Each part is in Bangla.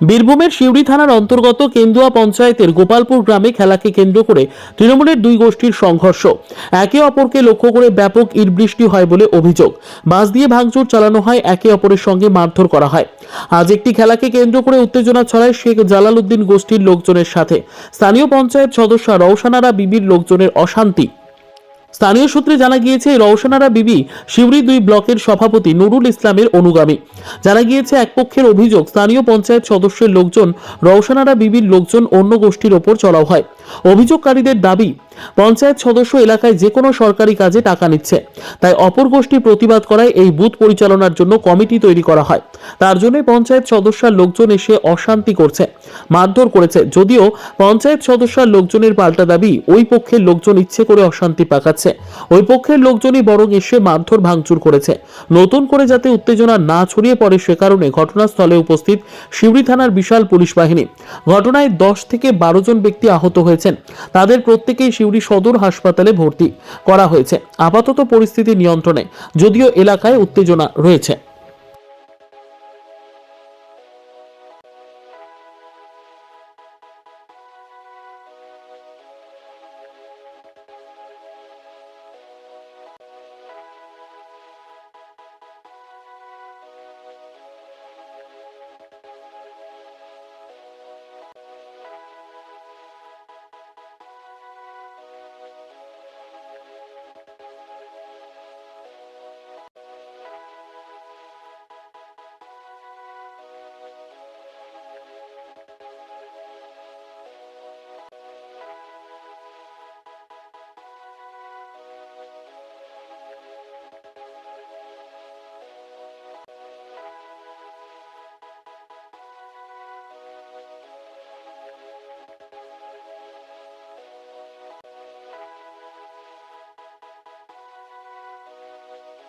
বীরভূমের শিউড়ি থানার অন্তর্গত কেন্দুয়া পঞ্চায়েতের গোপালপুর গ্রামে খেলাকে কেন্দ্র করে তৃণমূলের দুই গোষ্ঠীর সংঘর্ষ। একে অপরকে লক্ষ্য করে ব্যাপক ইটবৃষ্টি হয় বলে অভিযোগ। বাস দিয়ে ভাঙচুর চালানো হয়, একে অপরের সঙ্গে মারধর করা হয়। আজ একটি খেলাকে কেন্দ্র করে উত্তেজনা ছড়ায় শেখ জালালউদ্দিন গোষ্ঠীর লোকজনের সাথে। স্থানীয় পঞ্চায়েত সদস্য রওশানারা বিবির লোকজনের অশান্তি। স্থানীয় সূত্রে জানা গিয়েছে, রওশনারা বিবি শিউরি দুই ব্লকের সভাপতি নুরুল ইসলামের অনুগামী। জানা গিয়েছে, এক পক্ষের অভিযোগ, স্থানীয় পঞ্চায়েত সদস্যের লোকজন, রওশনারা বিবির লোকজন অন্য গোষ্ঠীর ওপর চড়াও হয়। অভিযোগকারীদের দাবি পঞ্চায়েত সদস্য এলাকায় যে কোনো সরকারি কাজে টাকা নিচ্ছে। তাই অপর গোষ্ঠী প্রতিবাদ করায় এই বুথ পরিচালনার জন্য কমিটি তৈরি করা হয়। তার জন্য পঞ্চায়েত সদস্যার লোকজন এসে অশান্তি করছে। মারধর করেছে। যদিও পঞ্চায়েত সদস্যার লোকজনের পাল্টা দাবি, ওই পক্ষের লোকজন ইচ্ছে করে অশান্তি পাকাচ্ছে। ওই পক্ষের লোকজনই বরং এসে মারধর ভাঙচুর করেছে। নতুন করে যাতে উত্তেজনা না ছড়িয়ে পড়ে সে কারণে ঘটনাস্থলে উপস্থিত শিউড়ি থানার বিশাল পুলিশ বাহিনী। ঘটনায় দশ থেকে বারো জন ব্যক্তি আহত হয়েছেন। তাদের প্রত্যেকেই শিউড়ি সদর হাসপাতালে ভর্তি করা হয়েছে। আপাতত পরিস্থিতি নিয়ন্ত্রণে যদিও এলাকায় উত্তেজনা রয়েছে।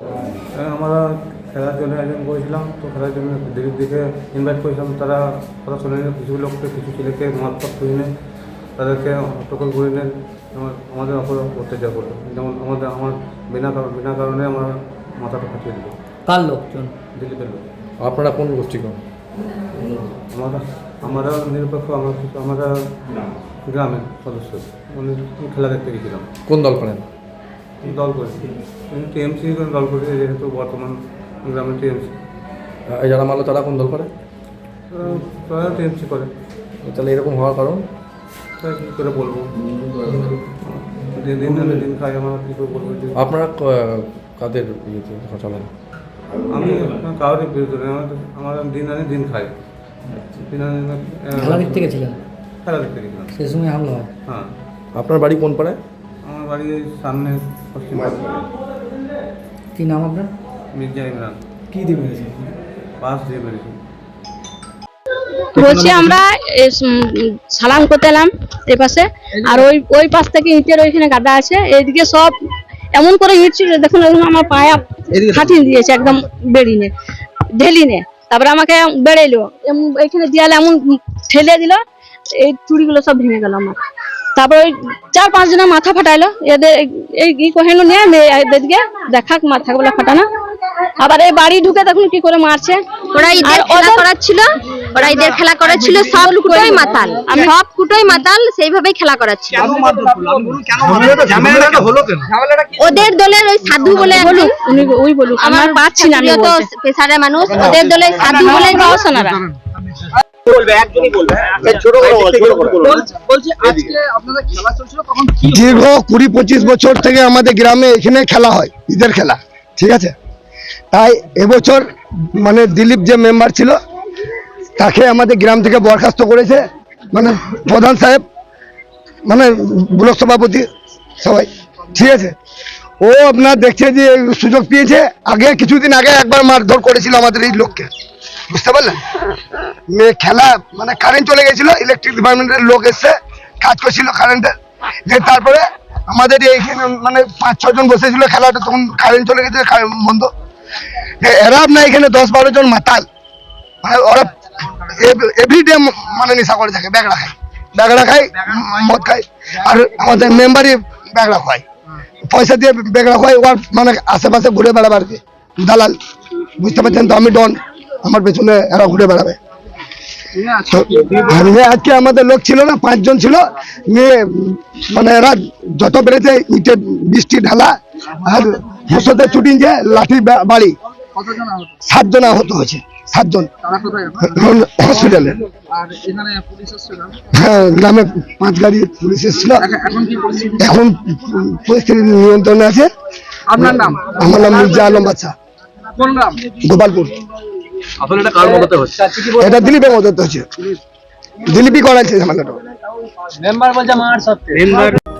আমরা খেলার জন্য আয়োজন করেছিলাম তো খেলার জন্য দিদির দিকে ইনভাইট করেছিলাম তারা কথা শুনে নিল কিছু লোককে কিছু ছেলেকে মারফত করে নিয়ে তাদেরকে হট্টগোল করে আমার- আমাদের অপর অত্যাচার করল। যেমন আমাদের আমার বিনা কারণ বিনা কারণে আমার মাথাটা ফাটিয়ে দিল। কার লোকজন? দিলীপের লোক। আপনারা কোন গোষ্ঠী কোন আমরা আমরা নিরপেক্ষ আমরা আমরা গ্রামের সদস্য। খেলা দেখতে গেছিলাম। কোন দল করেন? দল করেছি। টিএমসি দল করেছি যেহেতু বর্তমান গ্রামের টিএমসি এই যারা মারলো তারা কোন দল করে? তারা টিএমসি করে। তাহলে এরকম হওয়ার কারণ? কী করে বলব? দিন দিন দিন খাই আমরা কী করে বলব? যে আপনারা কাদের ইয়েতে চলেন আমি কারোর বিরুদ্ধে নই, আমার আমার দিন আনে দিন খাই। দিন আনে খেলা দেখতে গেছিলেন? খেলা দেখতে গেছিলাম। সে সময় হামলা হয়। হ্যাঁ। আপনার বাড়ি কোন পাড়ায়? আমার বাড়ি সামনে পশ্চিম কি নাম আপনার? মির্জা ইমরান। কি দিবেন পাস দিয়ে বলছি আমরা সালাম করতে এলাম পাশে। আর ওই ওই পাশ থেকে ইটের ওইখানে গাদা আছে। এইদিকে সব এমন করে ইট ছিল দেখুন আমার পায়া ফাটিয়ে দিয়েছে একদম বেরিনে ঢেলিনে। তারপরে আমাকে বেড়াইলো। এখানে দেয়ালে এমন ঠেলে দিল এই চুড়িগুলো সব ভেঙে গেল আমার। তারপর ওই চার পাঁচ জনের মাথা ফাটাইলো। এদের এই ই কহেন নিয়ে এদেরকে দেখাক মাথা গুলো ফাটানো। আবার এই বাড়ি ঢুকে দেখুন কি করে মারছে। ওরা ঈদের আর খেলা ওদের- করাচ্ছিল ওরা ঈদের খেলা করাচ্ছিল সব কুটোই মাতাল। সব কুটোই মাতাল সেইভাবেই খেলা করাচ্ছিল। ওদের দলের ওই সাধু বলে ওই বলুক আমার পাচ্ছি না তো। পেশারের মানুষ ওদের দলের সাধু বলে দীর্ঘ কুড়ি পঁচিশ বছর থেকে আমাদের গ্রামে এখানে খেলা হয় ঈদের খেলা ঠিক আছে? তাই এবছর মানে দিলীপ যে মেম্বার ছিল তাকে আমাদের গ্রাম থেকে বরখাস্ত করেছে মানে প্রধান সাহেব মানে ব্লক সভাপতি সবাই ঠিক আছে? ও আপনার দেখছে যে সুযোগ পেয়েছে আগে কিছুদিন আগে একবার মারধর করেছিল আমাদের এই লোককে। বুঝতে পারলেন? মেয়ে খেলা মানে কারেন্ট চলে গেছিল ইলেকট্রিক ডিপার্টমেন্টের লোক এসছে, কাজ করছিল কারেন্টের যে তারপরে আমাদের এইখানে মানে পাঁচ, ছজন বসেছিল খেলাটা তখন কারেন্ট চলে গেছে কারেন্ট বন্ধ। এরা আপনার এখানে দশ, বারো জন মাতাল। মানে ওরা এভরিডে মানে নেশা করে থাকে, ব্যাগড়া খায়। ব্যাগড়া খায়, মদ খায়, আর আমাদের মেম্বারই ব্যাগড়া খায় পয়সা দিয়ে বেগড়া হয় ওর মানে আশেপাশে ঘুরে বেড়াবে আর কি। দালাল বুঝতে পারছেন? তো আমি ডন। আমার পেছনে এরা ঘুরে বেড়াবে। আজকে আমাদের লোক ছিল না পাঁচজন ছিল। নিয়ে মানে এরা যত বেড়েছে ইটের বৃষ্টি ঢালা আর হেসতে ছুটি যে লাঠি বাড়ি। সাতজন আহত হয়েছে সাতজন। হসপিটালে হ্যাঁ গ্রামে পাঁচ গাড়ি পুলিশ এসেছিল। এখন পরিস্থিতি? নিয়ন্ত্রণে আছে। আপনার নাম? আমার নাম মির্জা আলম বাচ্চা গোপালপুর। আসলে এটা কার মদতে হচ্ছে? এটা দিলীপের মদত হচ্ছে। দিলীপই করাচ্ছে ঝামেলাটা।